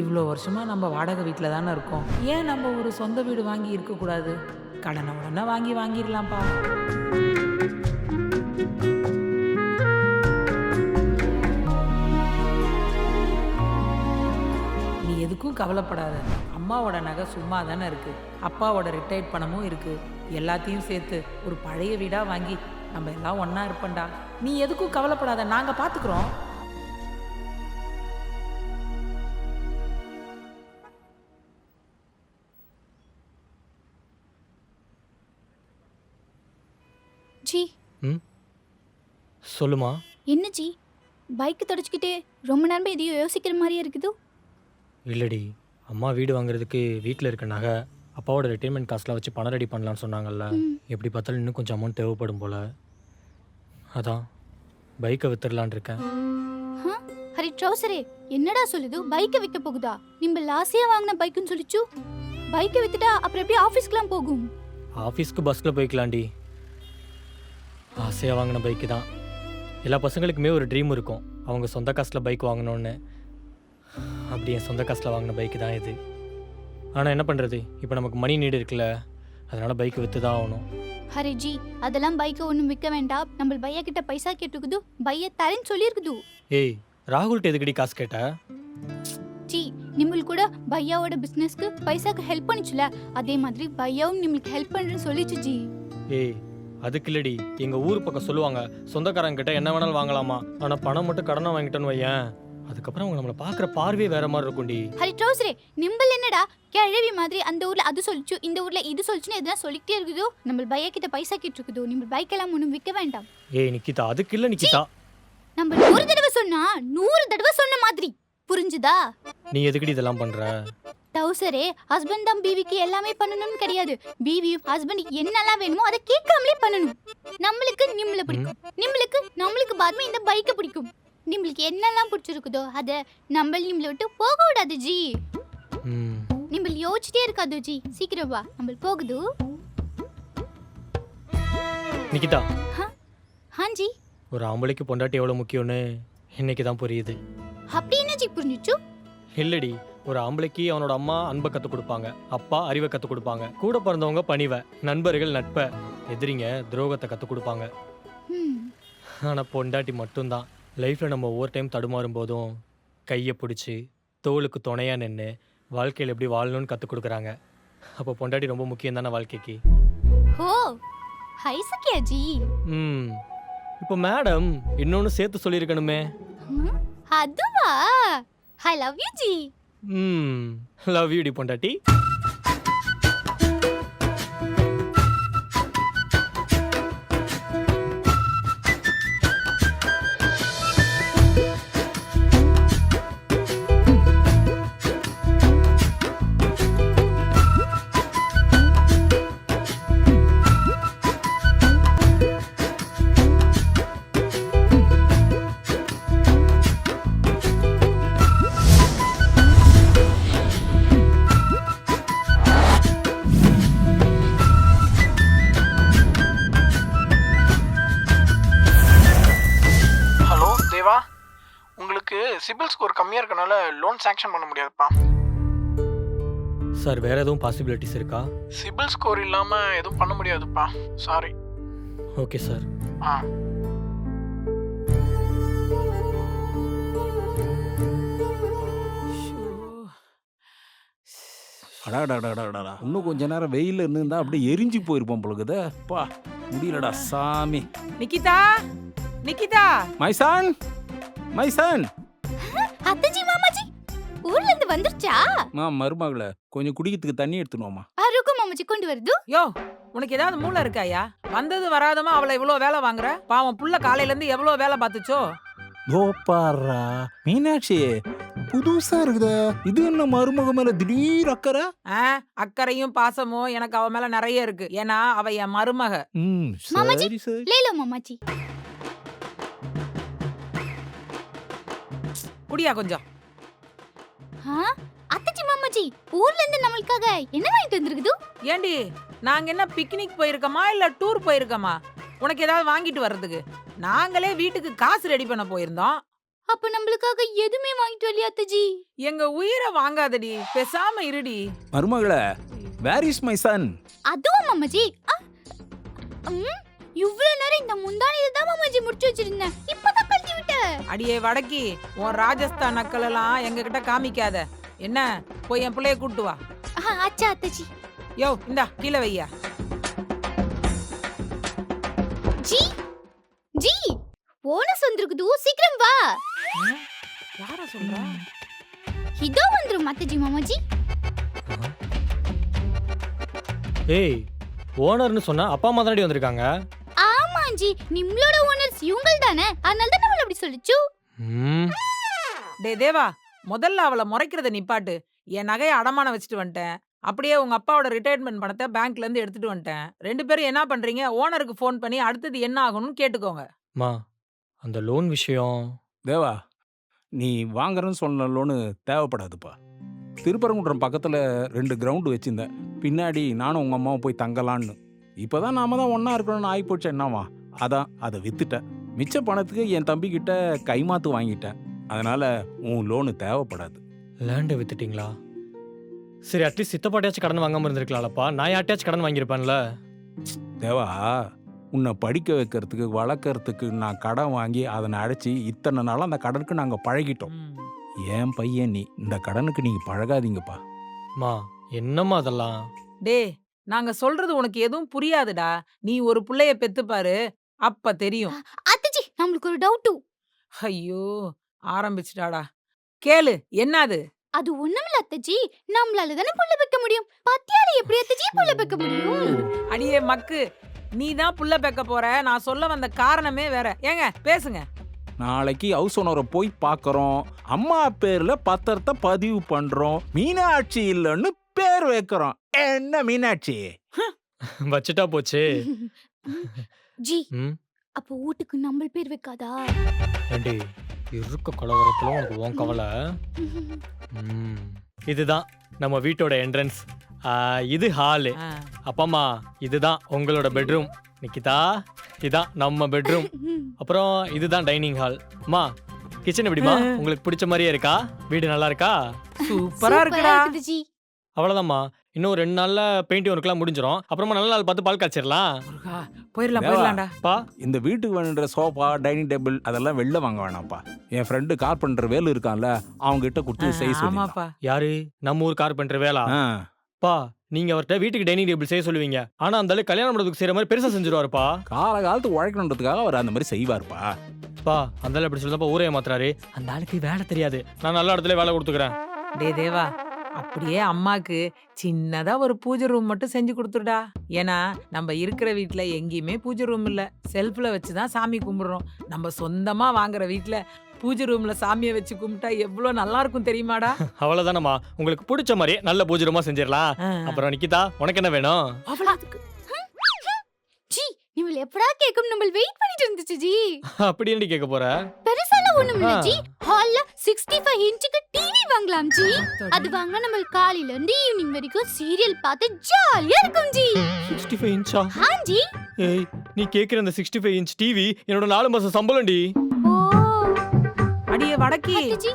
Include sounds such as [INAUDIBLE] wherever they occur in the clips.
இவ்வளோ வருஷமாக நம்ம வாடகை வீட்டில் தானே இருக்கோம். ஏன் நம்ம ஒரு சொந்த வீடு வாங்கி இருக்கக்கூடாது? கடனை உடனே வாங்கி வாங்கிடலாம்ப்பா. எதுக்கும் கவலைப்படாத. அம்மாவோட நகை சும்மா தானே இருக்கு. அப்பாவோட ரிட்டையர்ட் பணமும் இருக்கு. எல்லாத்தையும் சேர்த்து ஒரு பழைய வீடாக வாங்கி நம்ம எல்லாம் ஒன்றா இருப்போம்டா நீ எதுக்கும் கவலைப்படாத. நாங்கள் பார்த்துக்குறோம் ஜி. ம்? சொல்லுமா. என்ன ஜி? பைக் தொடச்சிக்கிட்டே ரொம்ப நேரமா எதையோ யோசிக்கிற மாதிரியே இருக்குது. இல்லடி அம்மா வீடு வாங்குறதுக்கு வீட்டில் இருக்க நகை அப்பாவோட ரிட்டைர்மெண்ட் காசுலாம் வச்சு பணம் ரெடி பண்ணலான்னு சொன்னாங்கல்ல. எப்படி பார்த்தாலும் இன்னும் கொஞ்சம் அமௌண்ட் தேவைப்படும் போல. அதான் பைக்கை வித்துடலான் இருக்கேன். ஹரி ட்ரௌசரே என்னடா சொல்லுது? பைக்கை விற்க போகுதா? நிம்ப லாஸியா வாங்கின பைக்குன்னு சொல்லிச்சு. பைக்கை வித்துட்டா அப்புறம் எப்படி ஆஃபீஸ்க்குலாம் போகும்? ஆஃபீஸ்க்கு பஸ்ஸில் போய்க்கலாண்டி ஆசையாக வாங்கின பைக்கு தான். எல்லா பசங்களுக்குமே ஒரு ட்ரீம் இருக்கும். அவங்க சொந்த காசில் பைக் வாங்கணும்னு. அப்படி என் சொந்த காசில் வாங்கின பைக்கு தான் இது. ஆனால் என்ன பண்ணுறது இப்போ நமக்கு மணி நீடு இருக்குல்ல. அதனால் பைக்கு விற்று தான் ஆகணும். ஹரி ஜி அதெல்லாம் பைக்கை ஒன்றும் விற்க வேண்டாம். நம்ம பையா கிட்ட பைசா கேட்டுக்குது பைய தரேன்னு சொல்லியிருக்குது ஏய் ராகுல்கிட்ட எதுக்கடி காசு கேட்ட? ஜி நிம்மல் கூட பையாவோட பிசினஸ்க்கு பைசாக்கு ஹெல்ப் பண்ணிச்சுல. அதே மாதிரி பையாவும் நிம்மளுக்கு ஹெல்ப் பண்றேன்னு சொல்லிச்சு ஜி. ஏய் அதுக்கு இல்லடி. எங்க ஊர் பக்கம் சொல்லுவாங்க சொந்தக்காரங்க கிட்ட என்ன வேணாலும் வாங்கலாமா? ஆனா பணம் மட்டும் கடனை வாங்கிட்டோன்னு வையேன். அதுக்கப்புறம் அவங்க நம்மளை பார்க்குற பார்வையே வேற மாதிரி இருக்கும்டி ஹரி ட்ரௌசரே நிம்பல் என்னடா? கிழவி மாதிரி அந்த ஊர்ல அது சொல்லிச்சு இந்த ஊர்ல இது சொல்லிச்சுன்னு எதனா சொல்லிக்கிட்டே இருக்குதோ? நம்ம பையா கிட்ட பைசா கேட்டு இருக்குதோ நம்ம பைக் எல்லாம் ஒன்றும் விற்க வேண்டாம். ஏய் நிக்கிதா அதுக்கு இல்ல நிக்கிதா. நம்ம ஒரு தடவை சொன்னா நூறு தடவை சொன்ன மாதிரி. புரிஞ்சுதா? நீ எதுக்கடி இதெல்லாம் பண்ற? டவுசரே ஹஸ்பண்ட் தான் பீவிக்கு எல்லாமே பண்ணணும்னு கிடையாது. பீவியும் ஹஸ்பண்டுக்கு என்னெல்லாம் வேணுமோ அதை கேட்காமலே பண்ணணும். நம்மளுக்கு நிம்மள பிடிக்கும். நிம்மளுக்கு நம்மளுக்கு பாத்மே இந்த பைக்கை பிடிக்கும். நிம்மளுக்கு என்னெல்லாம் பிடிச்சிருக்குதோ அதை நம்ம நிம்மளை விட்டு போக விடாது ஜி. ம். நிம்மள் யோசிச்சிட்டே இருக்காது ஜி. சீக்கிரம் வா நம்ம போகுது. நிக்கிதா. ஹாஞ்சி ஒரு ஆம்பளைக்கு பொண்டாட்டி எவ்வளவு முக்கியம்னு இன்னைக்கு தான் புரியுது. அப்படி என்ன ஜி புரிஞ்சுச்சு? இல்லடி ஒரு ஆம்பளைக்கு அவனோட அம்மா அன்பை கற்றுக் கொடுப்பாங்க அப்பா அறிவை கற்றுக் கொடுப்பாங்க. கூட பிறந்தவங்க பணிவை நண்பர்கள் நட்பை எதிரிங்க துரோகத்தை கற்றுக் கொடுப்பாங்க. ஆனால் பொண்டாட்டி மட்டும்தான். லைஃப்பில் நம்ம ஒவ்வொரு டைம் தடுமாறும் போதும் கையை பிடிச்சி தோளுக்கு துணையாக நின்று வாழ்க்கையில் எப்படி வாழணும்னு கற்றுக் கொடுக்குறாங்க. அப்போ பொண்டாட்டி ரொம்ப முக்கியம் தானே வாழ்க்கைக்கு? ஹோ ஹை சக்கியா ஜி? ம். இப்போ மேடம் இன்னொன்று சேர்த்து சொல்லியிருக்கணுமே. அதுவா? I love you ji. ம். லவ் யூ டி பொண்டாட்டி. சிபில் ஸ்கோர் கம்மியாக இருக்கனால லோன் சாங்ஷன் பண்ண முடியாதுப்பா. சார் வேறு எதுவும் பாசிபிலிட்டிஸ் இருக்கா? சிபில் ஸ்கோர் இல்லாமல் எதுவும் பண்ண முடியாதுப்பா. Sorry okay sir. ஆ. அடாடாடாடாடா இன்னும் கொஞ்ச நேரம் வெயில்ல இருந்திருந்தா அப்படியே எரிஞ்சு போயிருப்போம் பொழுகுத பா முடியலடா சாமி. நிக்கிதா நிக்கிதா. மைசான் மைசான். வந்துருச்சா? மா மருமகள கொஞ்சம் குடிக்கிறதுக்கு தண்ணி எடுத்துனோமா அருக்கும் மாமாஜி கொண்டு வருது. யோ உனக்கு ஏதாவது மூளை இருக்காயா வந்தது வராதமா அவளை இவ்வளோ வேலை வாங்குற? பாவம் புள்ள காலையில இருந்து எவ்வளோ வேலை பார்த்துச்சோ? தோப்பாரா மீனாட்சி புதுசா இருக்குதே. இது என்ன மருமக மேல திடீர் அக்கறை? ஆ அக்கறையும் பாசமும் எனக்கு அவ மேல நிறைய இருக்கு. ஏன்னா அவ என் மருமக. ம் மாமாஜி. சரி சரி. லேலோ மாமாஜி. குடியா கொஞ்சம். ஆ? அத்தஜி மாமாஜி ஊர்ல இருந்து நம்மளுக்காக என்ன வாங்கிட்டு வந்திருக்குது? ஏண்டி நாங்க என்ன பிக்னிக் போயிருக்கோமா இல்ல டூர் போயிருக்கோமா? உனக்கு ஏதாவது வாங்கிட்டு வர்றதுக்கு. நாங்களே வீட்டுக்கு காசு ரெடி பண்ண போயிருந்தோம். அப்ப நம்மளுக்காக எதுவுமே வாங்கிட்டு வரலையா அத்தாஜி எங்க உயிரை வாங்காதடி. பேசாம இருடி. மருமகளே வேர் இஸ் மை சன் அதுவும் மாமாஜி ஆ, ம், இவ்வளவு நேரம் இந்த முந்தானியில தான் மாமாஜி முடிச்சு வச்சிருந்தேன். இப்பதான் அடியே வடக்கி உன் ராஜஸ்தான் நக்கல் எல்லாம் எங்க கிட்ட காமிக்காத. என்ன? போய் என் பிள்ளைய கூட்டு வா. ஆ, அச்சா அத்தாஜி யோ இந்தா கீழே வையா. ஜி ஜி போனஸ் வந்திருக்குது சீக்கிரம் வா. யார சொல்றா? இதோ வந்துரும் அத்தாஜி மாமாஜி. ஏய் ஓனர்னு சொன்னா அப்பா அம்மா தானடி வந்திருக்காங்க? ஆமாஞ்சி நிம்மளோட ஓனர்ஸ் இவங்கள் தானே அதனால தான் நம்மள அப்படி சொல்லிச்சு? ம். டே தேவா முதல்ல அவளை முறைக்கிறத நிப்பாட்டு என் நகையை அடமானம் வச்சுட்டு வந்துட்டேன். அப்படியே உங்க அப்பாவோட ரிட்டையர்மெண்ட் பணத்தை பேங்க்ல இருந்து எடுத்துட்டு வந்துட்டேன். ரெண்டு பேரும் என்ன பண்றீங்க? ஓனருக்கு ஃபோன் பண்ணி அடுத்தது என்ன ஆகணும்னு கேட்டுக்கோங்க. மா அந்த லோன் விஷயம். தேவா நீ வாங்குறேன்னு சொன்ன லோனு தேவைப்படாதுப்பா. திருப்பரங்குன்றம் பக்கத்தில் ரெண்டு கிரவுண்டு வச்சிருந்தேன். பின்னாடி நானும் உங்கள் அம்மாவும் போய் தங்கலான்னு. இப்போ தான் நாம தான் ஒன்றா இருக்கணும்னு ஆகிப்போச்சு என்னவா அதான் அதை வித்துட்டேன். மிச்ச பணத்துக்கு என் தம்பிக்கிட்ட கைமாத்து வாங்கிட்டேன். அதனால் உன் லோனு தேவைப்படாது. லேண்டை வித்துட்டீங்களா? சரி அட்லீஸ்ட் சித்தப்பாட்டியாச்சும் கடன் வாங்காம இருந்திருக்கலாம்லப்பா. நான் யார்ட்டையாச்சும் கடன் வாங்கியிருப்பேன்ல? தேவா உன்னை படிக்க வைக்கிறதுக்கு வளர்க்கறதுக்கு நான் கடன் வாங்கி அதனை அடைச்சி இத்தனை நாளாக அந்த கடனுக்கு நாங்கள் பழகிட்டோம். ஏன் பையன் நீ? இந்த கடனுக்கு நீங்கள் பழகாதீங்கப்பா. மா என்னம்மா அதெல்லாம்? டே நாங்க சொல்றது உனக்கு எதுவும் புரியாதுடா. நீ ஒரு புள்ளைய பெத்து பாரு அப்ப தெரியும். அத்தாஜி நம்மளுக்கு ஒரு டவுட்டு ஐயோ ஆரம்பிச்சிட்டாடா. கேளு என்னது? அது ஒண்ணுமில்ல அத்தாஜி நம்மளால தானே புள்ள வைக்க முடியும். பத்தியால எப்படி அத்தாஜி புள்ள வைக்க முடியும்? அடியே மக்கு நீ தான் புள்ள பெக்க போற. நான் சொல்ல வந்த காரணமே வேற. ஏங்க பேசுங்க. நாளைக்கு ஹவுஸ் ஓனரை போய் பார்க்கறோம் அம்மா பேர்ல பத்திரத்தை பதிவு பண்றோம். மீனாட்சி இல்லைன்னு பேர் வைக்கிறோம். என்ன மீனாட்சி? வச்சுட்டா போச்சு. [LAUGHS] ஜி ம்? அப்ப வீட்டுக்கு நம்ம பேர் வைக்காதா? ஏண்டி இருக்க கலவரத்தில் உனக்கு உன் கவலை? [LAUGHS] ம். இதுதான் நம்ம வீட்டோட என்ட்ரன்ஸ் இது ஹாலு அப்பம்மா இதுதான் உங்களோட பெட்ரூம் நிக்கிதா இதான் நம்ம பெட்ரூம் [LAUGHS] அப்புறம் இதுதான் டைனிங் ஹால் அம்மா கிச்சன் எப்படிமா உங்களுக்கு பிடிச்ச மாதிரியே இருக்கா? வீடு நல்லா இருக்கா? சூப்பரா இருக்குடா. அவ்வளோதாம்மா இன்னும் ரெண்டு நாள்ல பெயிண்ட் ஒர்க்லாம் முடிஞ்சிடும் அப்புறமா நல்ல நாள் பார்த்து பால் காய்ச்சிடலாம் முருகா, போயிடலாம். போயிடலாம்டா பா. இந்த வீட்டுக்கு வேணுன்ற சோஃபா டைனிங் டேபிள் அதெல்லாம் வெளில வாங்க வேணாம்ப்பா. என் ஃப்ரெண்டு கார்பெண்டர் வேலு இருக்கான்ல அவங்க கிட்ட கொடுத்து செய்ய சொல்லி ஆமாப்பா. யாரு? நம்ம ஊர் கார்பெண்டர் வேலா? பா நீங்க அவர்கிட்ட வீட்டுக்கு டைனிங் டேபிள் செய்ய சொல்லுவீங்க. ஆனா அந்த ஆளு கல்யாணம் பண்ணுறதுக்கு செய்யற மாதிரி பெருசா செஞ்சிருவாருப்பா. கால காலத்து உழைக்கணுன்றதுக்காக அவர் அந்த மாதிரி செய்வார்ப்பா. பா அந்த ஆளு எப்படி சொல்லப்பா ஊரே மாத்துறாரு அந்த ஆளுக்கு வேலை தெரியாது. நான் நல்ல இடத்துல வேலை கொடுத்துக்கிறேன். டே தேவா அப்படியே அம்மாக்கு சின்னதா ஒரு பூஜை ரூம் மட்டும் செஞ்சு கொடுத்துருடா ஏன்னா நம்ம இருக்கிற வீட்ல எங்கேயுமே பூஜை ரூம் இல்ல. செல்ஃப்ல வச்சு தான் சாமி கும்பிடுறோம். நம்ம சொந்தமா வாங்குற வீட்ல பூஜை ரூம்ல சாமியை வச்சு கும்பிட்டா எவ்வளவு நல்லா இருக்கும் தெரியுமாடா? அவ்வளவுதானம்மா. உங்களுக்கு பிடிச்ச மாதிரியே நல்ல பூஜரமா செஞ்சிடலாம். ஆ. அப்புறம் நிக்கிதா உனக்கு என்ன வேணும்? எப்படா கேக்கும்? நம்ம வெயிட் பண்ணிட்டு இருந்துச்சு ஜி. அப்படி என்னடி கேட்க போற? பெருசாலாம் ஒண்ணுமில்ல ஆ. ஜி. ஹால்ல 65 இன்ச்சுக்கு டிவி வாங்கலாம் ஜி. அது வாங்க நம்ம காலையில இருந்து ஈவினிங் வரைக்கும் சீரியல் பார்த்து ஜாலியா இருக்கும் ஜி. சிக்ஸ்டி ஃபைவ் இன்ச்சா? ஆ ஜி. ஏய் நீ கேட்குற அந்த சிக்ஸ்டி ஃபைவ் இன்ச் டிவி என்னோட நாலு மாசம் சம்பளம்டி. ஓ. அடியே வடக்கி. அத்தாஜி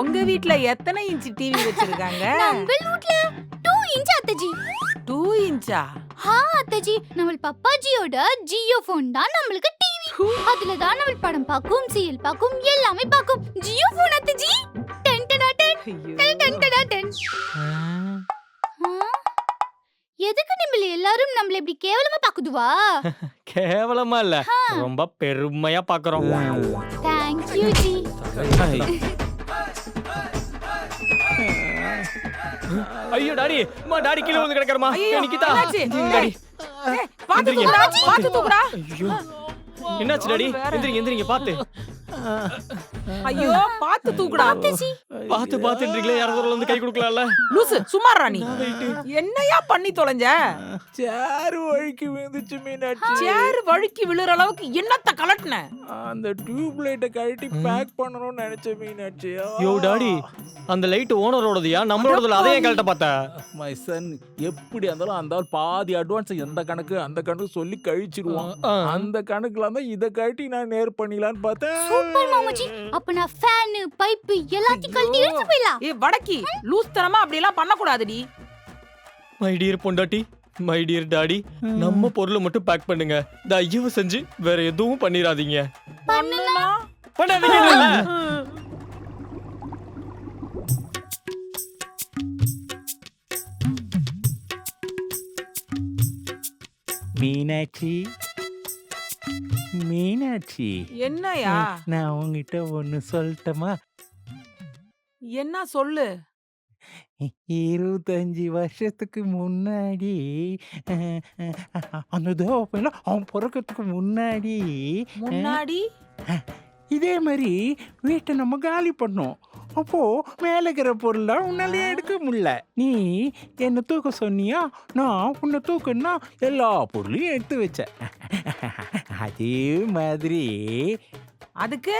உங்க வீட்ல எத்தனை இன்ச் டிவி வச்சிருக்காங்க? நம்ம வீட்ல 2 இன்ச் அத்தாஜி டூ இன்ச்சா? ஆ அத்தாஜி நம்ம பப்பாஜியோட ஜியோ ஃபோன் தான் நம்மளுக்கு அதுல தான் நம்ம படம் பார்க்கும் சீரியல் பார்க்கும் எல்லாமே பார்க்கும் Jio phone அத்தாஜி. Ten ten ten ten. Ten ten ten? எதுக்கு நம்மள எல்லாரும் நம்மள இப்படி கேவலமா பாக்குதுவா? [LAUGHS] கேவலமா இல்ல. ரொம்ப பெருமையா பாக்குறோம். தேங்க் யூ ஜி ஐயோ டாடி. அம்மா டாடி கீழே விழுந்து கிடக்குறமா நிக்கிதா? டாடி. பாத்து. தூக்குடா, பாத்து தூக்குடா. என்னாச்சு டாடி? எந்திரிங்க எந்திரிங்க பாத்து ஐயோ பார்த்து தூக்குடா. பார்த்து பார்த்துட்டு யாராவது வந்து கை கொடுக்கலாம்ல? லூசு சும்மாறா நீ. என்னையா பண்ணி தொலைஞ்ச? சேரு வழுக்கி விழுந்துச்சு மீனாட்சி. சேர் வழுக்கி விழுற அளவுக்கு என்னத்த கலட்டின? அந்த டியூப் லைட்டை கழட்டி பேக் பண்ணணும்னு நினைச்சேன் மீனாட்சி. யோ டாடி அந்த லைட் ஓனரோடதுயா? நம்மளோடதுல அதையே கழட்ட பார்த்தா? மை சன் எப்படி இருந்தாலும் அந்த பாதி அட்வான்ஸ் எந்த கணக்கு அந்த கணக்கு சொல்லி கழிச்சிருவான் அந்த கணக்குல தான் இதை கழட்டி நான் நேர் பண்ணிடலான்னு பார்த்தேன். சூப்பர் மாமாஜி. அப்ப நான் ஃபேன் பைப் எல்லாத்தையும் கழட்டி எடுத்து போயிடலாம். ஏ வடக்கி லூஸ் தனமா அப்படி எல்லாம் பண்ணக்கூடாதுடி. மை டியர் பொண்டாட்டி மை டியர் டாடி நம்ம பொருளை மட்டும் பேக் பண்ணுங்க. தயவு செஞ்சு வேற எதுவும் பண்ணிடாதீங்க. பண்ணலாம் பண்ணாதீங்க மீனாட்சி மீனாட்சி. என்னையா நான் உங்ககிட்ட ஒன்று சொல்லட்டுமா? என்ன சொல்லு? இருபத்தஞ்சி வருஷத்துக்கு முன்னாடி அஹ், அஹ், அந்த தேவப்பையில அவன் பிறக்கிறதுக்கு முன்னாடி முன்னாடி? இதே மாதிரி வீட்டை நம்ம காலி பண்ணோம். அப்போ மேலே இருக்கிற பொருள்லாம் உன்னாலே எடுக்க முடியல. நீ என்னை தூக்க சொன்னியா? நான் உன்னை தூக்கன்னா எல்லா பொருளையும் எடுத்து வச்சேன். அதே மாதிரி. அதுக்கு?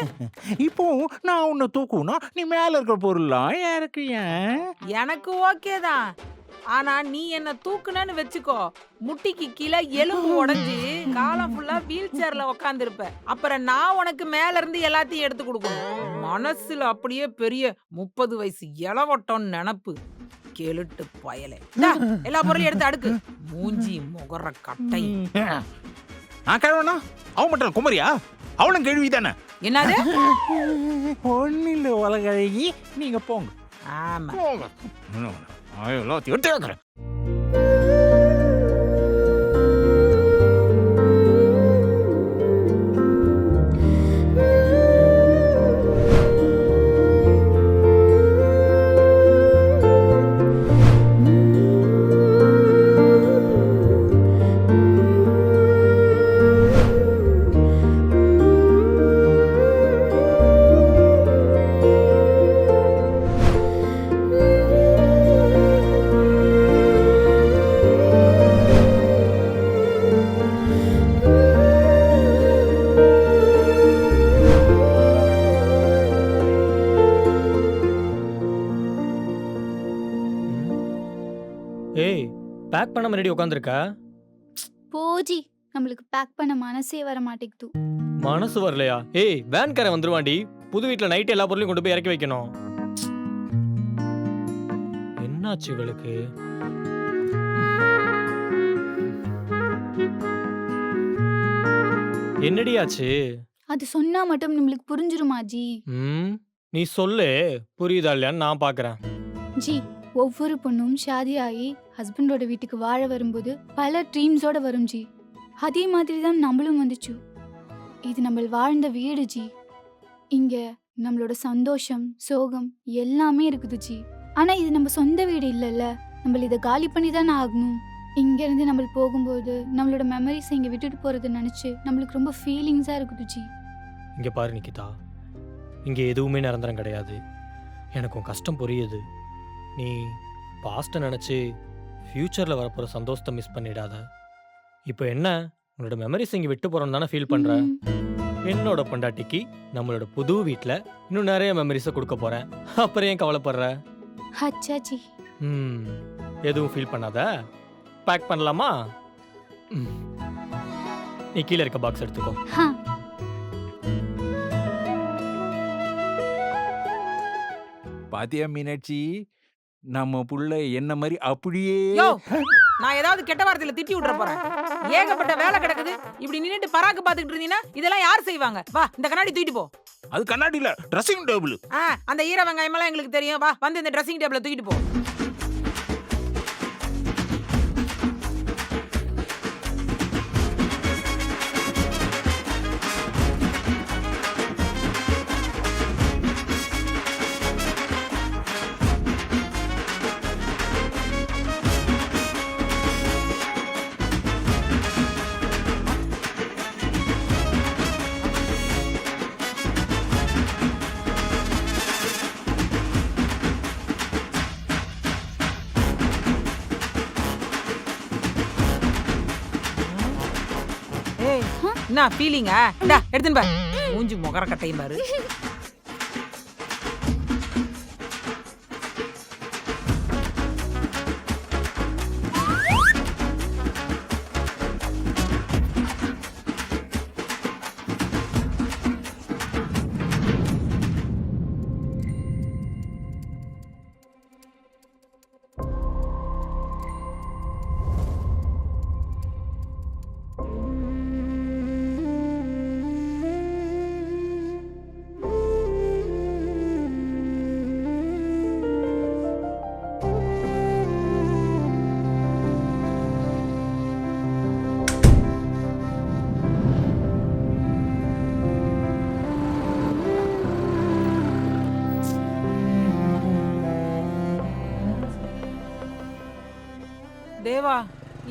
இப்போ நான் உன்னை தூக்குனா நீ மேலே இருக்கிற பொருள்லாம் இறக்குறியா எனக்கு ஓகே தான். ஆனா நீ என்ன தூக்குனன்னு வச்சுக்கோ. முட்டிக்கு கீழே எலும்பு உடைஞ்சு காலம் ஃபுல்லா வீல் சேர்ல உக்காந்துருப்ப. அப்புறம் நான் உனக்கு மேல இருந்து எல்லாத்தையும் எடுத்து கொடுக்கணும். மனசுல அப்படியே பெரிய முப்பது வயசு இளவட்டம் நினப்பு. கெளுட்டு பயலே. இந்தா, எல்லா பொருளையும் எடுத்து அடுக்கு. மூஞ்சி முகர கட்டை. நான் கிழவனா? அவன் மட்டும் குமரியா? அவளும் கேள்வி தானே? என்னது? ஒன்னில் உலக அழகி நீங்க போங்க. ஆமா. போங்க. எல்லாத்தையும் எடுத்து வைக்கிறேன் ஏய் பண்ண முன்னாடி உட்காந்துருக்க போஜி நம்மளுக்கு பேக் பண்ண மனசே வர மாட்டேங்குது. மனசு வரலையா? ஏய் வேன்காரன் வந்துருவாண்டி புது வீட்ல நைட் எல்லா பொருளையும் கொண்டு போய் இறக்கி வைக்கணும். என்னாச்சு இவளுக்கு? என்னடி ஆச்சு? அது சொன்னா மட்டும் நம்மளுக்கு புரிஞ்சிருமா ஜி? ம் நீ சொல்லு. புரியுதா இல்லையான்னு நான் பார்க்கறேன் ஜி ஒவ்வொரு பொண்ணும் ஷாதி ஆகி ஹஸ்பண்டோட வீட்டுக்கு வாழ வரும்போது பல ட்ரீம்ஸோட வரும் ஜி. அதே மாதிரி தான் நம்மளும் வந்துச்சு. இது நம்ம வாழ்ந்த வீடு ஜி. இங்க நம்மளோட சந்தோஷம் சோகம் எல்லாமே இருக்குது ஜி. ஆனா இது நம்ம சொந்த வீடு இல்லைல்ல. நம்ம இதை காலி பண்ணி தானே ஆகணும். இங்கேருந்து நம்ம போகும்போது நம்மளோட மெமரிஸ் இங்கே விட்டுட்டு போகிறத நினச்சி நம்மளுக்கு ரொம்ப ஃபீலிங்ஸாக இருக்குது ஜி. இங்கே பாரு நிக்கிதா. இங்கே எதுவுமே நிரந்தரம் கிடையாது. எனக்கும் கஷ்டம் புரியுது. நீ பாஸ்ட்டை நினச்சி ஃப்யூச்சரில் வரப்போகிற சந்தோஷத்தை மிஸ் பண்ணிடாத. இப்போ என்ன? உன்னோட மெமரிஸ் இங்கே விட்டு போகிறோம் தானே ஃபீல் பண்ணுற ம். என்னோட பொண்டாட்டிக்கு நம்மளோட புது வீட்டில் இன்னும் நிறைய மெமரிஸை கொடுக்க போகிறேன் அப்புறம் ஏன் கவலைப்படுற? அச்சா ஜி ம். எதுவும் ஃபீல் பண்ணாத? பேக் பண்ணலாமா. நீ கீழே இருக்க பாக்ஸ் எடுத்துக்கோ. பாத்தியா மீனாட்சி? நம்ம புள்ள என்ன மாதிரி அப்படியே யோ நான் ஏதாவது கெட்ட வார்த்தையில திட்டி விட்டுற போறேன். ஏகப்பட்ட வேலை கிடக்குது. இப்படி நின்னுட்டு பராக்கு பாத்துக்கிட்டு இருந்தீங்கன்னா இதெல்லாம் யார் செய்வாங்க? வா இந்த கண்ணாடி தூக்கிட்டு போ. அது கண்ணாடியில ட்ரெஸ்ஸிங் டேபிள் அந்த ஈர வெங்காயம் எல்லாம் எங்களுக்கு தெரியும். வா வந்து இந்த ட்ரெஸ்ஸிங் டேபிள தூக்கிட்டு போ. என்ன ஃபீலிங்கா இந்தா எடுத்துன்னு பாரு மூஞ்சி முகர கட்டையும் பாரு.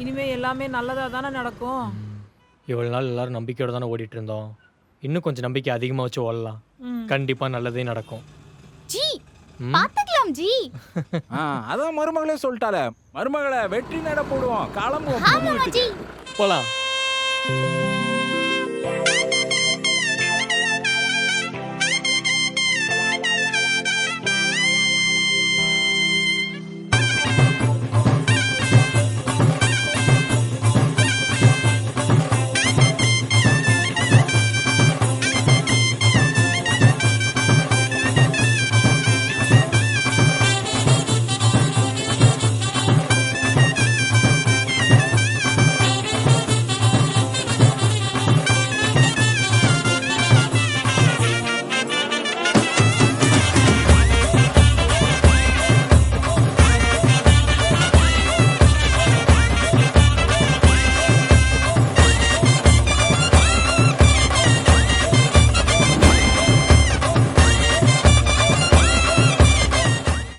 இனிமே எல்லாமே நல்லதா தானே நடக்கும்? இவ்வளோ நாள் எல்லாரும் நம்பிக்கையோட தானே ஓடிட்டு இருந்தோம். இன்னும் கொஞ்சம் நம்பிக்கை அதிகமாக வச்சு ஓடலாம். கண்டிப்பாக நல்லதே நடக்கும். ஜி. பாத்துக்கலாம் ஜி. அதான் மருமகளே சொல்லிட்டால. மருமகளை வெற்றி நட போடுவோம். கிளம்புவோம் புது